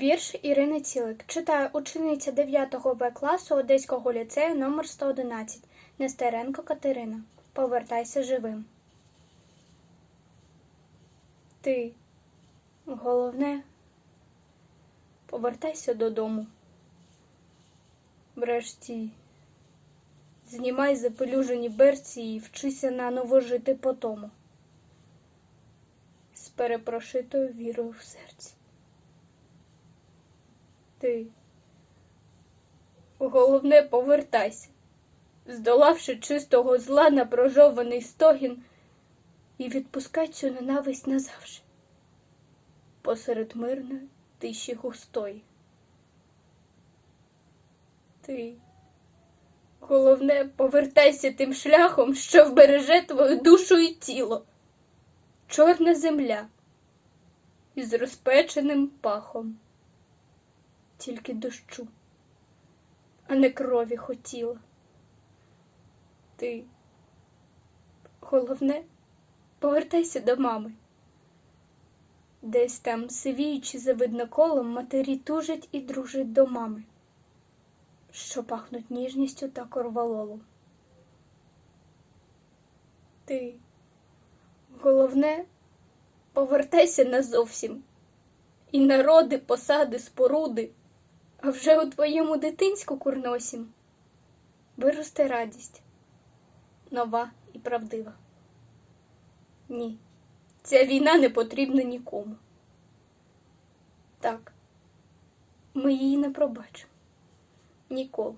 Вірш Ірини Цілик читає учениця 9 В класу Одеського ліцею номер 111 Нестеренко Катерина. Повертайся живим. Ти, головне, повертайся додому. Врешті, знімай запелюжені берці і вчися наново жити по тому. З перепрошитою вірою в серці. Ти. Головне, повертайся, здолавши чистого зла на прожований стогін, і відпускай цю ненависть назавжди посеред мирної тиші густої. Ти. Головне, повертайся тим шляхом, що вбереже твою душу і тіло. Чорна земля із розпеченим пахом тільки дощу, а не крові хотіла. Ти, головне, повертайся до мами. Десь там, сивіючи за видноколом, матері тужать і дружать до мами, що пахнуть ніжністю та корвалолом. Ти, головне, повертайся назовсім, і народи, посади, споруди, а вже у твоєму дитинську курносім виросте радість, нова і правдива. Ні, ця війна не потрібна нікому. Так, ми її не пробачимо ніколи.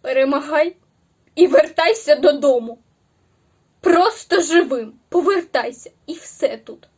Перемагай і вертайся додому. Просто живим, повертайся, і все тут.